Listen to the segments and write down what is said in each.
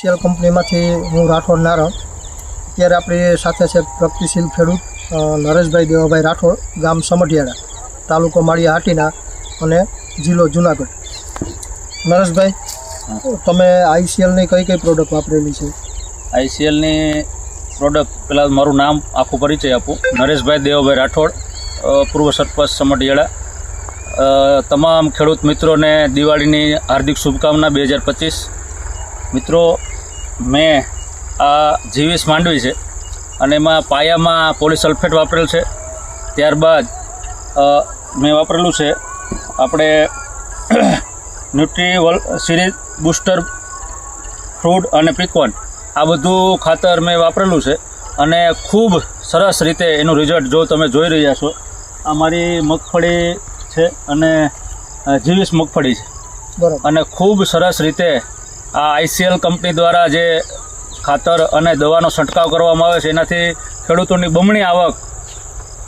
Cell કંપનીમાંથી હું રાઠોડ નારણ અત્યારે આપણી સાથે છે પ્રગતિશીલ ખેડૂત નરેશભાઈ દેવાભાઈ રાઠોડ ગામ સમઢિયાળા તાલુકો માળિયા હાટીના અને જિલ્લો જુનાગઢ. નરેશભાઈ તમે આઈસીએલની કઈ કઈ પ્રોડક્ટ વાપરેલી છે? આઈસીએલની પ્રોડક્ટ પહેલાં મારું નામ આખું પરિચય આપું. નરેશભાઈ દેવાભાઈ રાઠોડ પૂર્વ સરપંચ સમઢિયાળા. તમામ ખેડૂત મિત્રોને દિવાળીની હાર્દિક શુભકામના બે હજાર પચીસ. મિત્રો મેં આ જીવીસ માંડવી છે અને એમાં પાયામાં પોલીસલ્ફેટ વાપરેલ છે. ત્યારબાદ મેં વાપરેલું છે આપણે ન્યુટ્રીવલ સિરીઝ બુસ્ટર ફ્રૂટ અને પીકવન. આ બધું ખાતર મેં વાપરેલું છે અને ખૂબ સરસ રીતે એનું રિઝલ્ટ જો તમે જોઈ રહ્યા છો આ મારી મગફળી છે અને જીવીસ મગફળી છે. બરાબર. અને ખૂબ સરસ રીતે આ આઈસીએલ કંપની દ્વારા જે ખાતર અને દવાનો છંટકાવ કરવામાં આવે છે એનાથી ખેડૂતોની બમણી આવક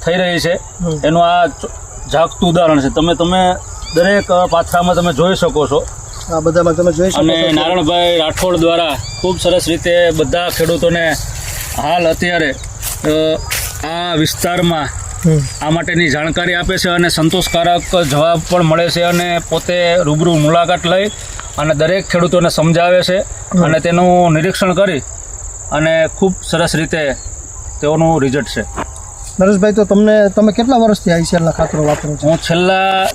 થઈ રહી છે. એનું આ જાગતું ઉદાહરણ છે. તમે તમે દરેક પાથરામાં તમે જોઈ શકો છો. આ બધામાં તમે જોઈ શકો અને નારણભાઈ રાઠોડ દ્વારા ખૂબ સરસ રીતે બધા ખેડૂતોને હાલ અત્યારે આ વિસ્તારમાં. આ માટેની જાણકારી આપે છે અને સંતોષકારક જવાબ પણ મળે છે અને પોતે રૂબરૂ મુલાકાત લઈ અને દરેક ખેડૂતોને સમજાવે છે અને તેનું નિરીક્ષણ કરી અને ખૂબ સરસ રીતે તેઓનું રિઝલ્ટ છે. નરેશભાઈ તો તમને તમે કેટલા વર્ષથી આઈસીએલના ખાતરો વાપરો છો? હું છેલ્લા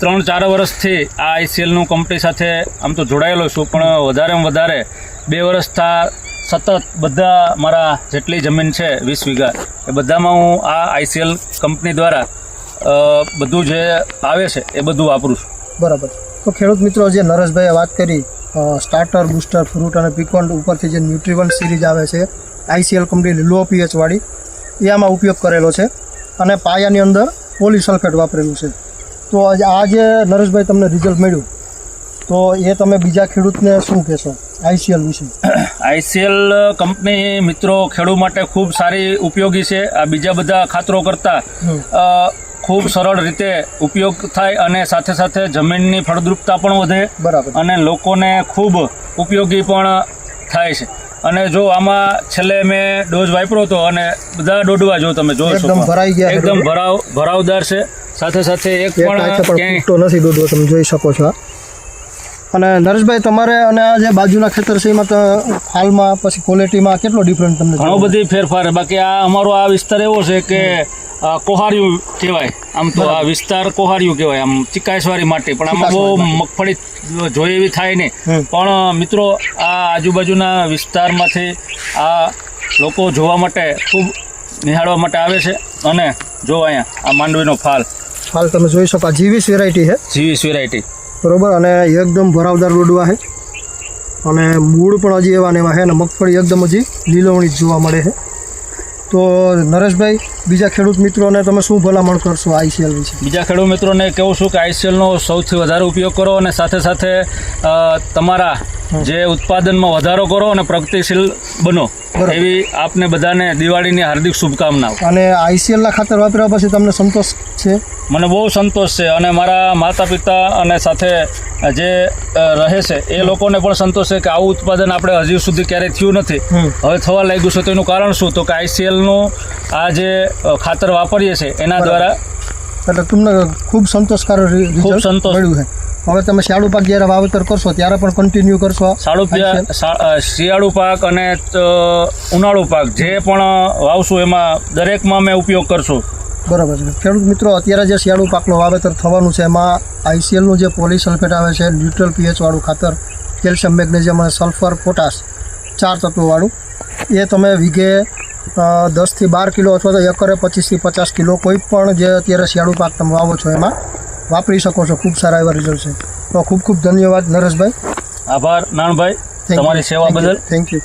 ત્રણ ચાર વર્ષથી આ આઈસીએલનું કંપની સાથે આમ તો જોડાયેલો છું પણ વધારેમાં વધારે બે વર્ષથી સતત બધા મારા જેટલી જમીન છે વીસ વીઘા. એ બધામાં હું આ આઈસીએલ કંપની દ્વારા બધું જે આવે છે, એ બધું વાપરું છું. બરાબર. તો ખેડૂત મિત્રો, જે નરેશભાઈએ વાત કરી સ્ટાર્ટર બુસ્ટર ફ્રૂટ અને પીકોન્ડ ઉપરથી જે ન્યુટ્રીવન સિરીઝ આવે છે, આઈસીએલ કંપની લો પીએચવાળી એ આમાં ઉપયોગ કરેલો છે અને પાયાની અંદર પોલિસલ્ફેટ વાપરેલું છે. તો આજે આ જે નરેશભાઈ તમને રિઝલ્ટ મળ્યું, તો એ તમે બીજા ખેડૂતને શું કહેશો? આઈસીએલ વિશે. આઈસીએલ કંપની મિત્રો ખેડૂત માટે ખૂબ સારી ઉપયોગી છે. આ બીજા બધા ખાતરો કરતાં ખૂબ સરળ રીતે ઉપયોગ થાય અને સાથે સાથે જમીનની ફળદ્રુપતા પણ વધે બરાબર. અને લોકોને ખૂબ ઉપયોગી પણ થાય છે. અને જો આમાં છેલ્લે મેં ડોઝ વાપરો હતો અને બધા દોડવા જો તમે જોશો એકદમ ભરાઈ ગયા એકદમ ભરાવ ભરાવદાર છે. સાથે સાથે એક પણ ક્યાંય નથી દોડવો તમે જોઈ શકો છો. અને નરેશભાઈ તમારે અને આ જે બાજુના ખેતર છે એમાં હાલમાં પછી ક્વોલિટીમાં કેટલો ડિફરન્ટ તમને ઘણો બધી ફેરફાર બાકી આ અમારો આ વિસ્તાર એવો છે કે કોહાર્યું કહેવાય. આમ તો આ વિસ્તાર કોહારિયું કહેવાય આમ ચિકાસવારી માટી. પણ આમાં બહુ મગફળી જોઈ એવી થાય નહીં. પણ મિત્રો આ આજુબાજુના વિસ્તારમાંથી આ લોકો જોવા માટે ખૂબ નિહાળવા માટે આવે છે. અને જો અહીંયા આ માંડવીનો ફાલ. ફાલ તમે જોઈ શકો જીવીસ વેરાયટી છે. જીવીસ વેરાયટી બરોબર? અને એકદમ ભરાવદાર ડોડવા છે અને મૂળ પણ હજી એવા ને એવા છે અને મગફળી એકદમ હજી લીલવણી જોવા મળે છે તો નરેશભાઈ બીજા ખેડૂત મિત્રોને તમે શું ભલામણ કરશો આઈસીએલ વિશે? બીજા ખેડૂત મિત્રોને કહું છું કે આઈસીએલનો સૌથી વધારે ઉપયોગ કરો અને સાથે સાથે તમારા જે ઉત્પાદનમાં વધારો કરો અને પ્રગતિશીલ બનો. એવી આપને બધાને દિવાળીની હાર્દિક શુભકામનાઓ. અને આઈસીએલના ખાતર વાપર્યા પછી તમને સંતોષ છે? મને બહુ સંતોષ છે અને મારા માતા પિતા અને સાથે જે રહે છે એ લોકોને પણ સંતોષ છે કે આવું ઉત્પાદન આપણે હજી સુધી ક્યારેય થયું નથી. હવે થવા લાગ્યું છે તો એનું કારણ શું? તો કે આઈસીએલનું આ જે ખાતર વાપરીએ છીએ એના દ્વારા એટલે તમને ખૂબ સંતોષકારક ખૂબ સંતોષ. મળ્યું છે. હવે તમે શિયાળુ પાક જ્યારે વાવેતર કરશો ત્યારે પણ કન્ટિન્યુ કરશો શાળુ? શિયાળુ પાક અને ઉનાળુ પાક જે પણ વાવશું એમાં દરેકમાં મેં ઉપયોગ કરશું. બરાબર છે. ખેડૂત મિત્રો અત્યારે જે શિયાળુ પાકનું વાવેતર થવાનું છે એમાં આઈસીએલનું જે પોલીસલ્ફેટ આવે છે ન્યુટ્રલ પીએચવાળું ખાતર કેલ્શિયમ મેગ્નેશિયમ અને સલ્ફર પોટાશ ચાર તત્વોવાળું એ તમે વીઘે દસથી બાર કિલો અથવા તો એકરે પચીસથી પચાસ કિલો કોઈ પણ જે અત્યારે શિયાળુ પાક તમે વાવો છો એમાં વાપરી શકો છો. ખૂબ સારા એવા રિઝલ્ટ છે. તો ખૂબ ખૂબ ધન્યવાદ નરેશભાઈ. આભાર નાણભાઈ તમારી સેવા બદલ. Thank you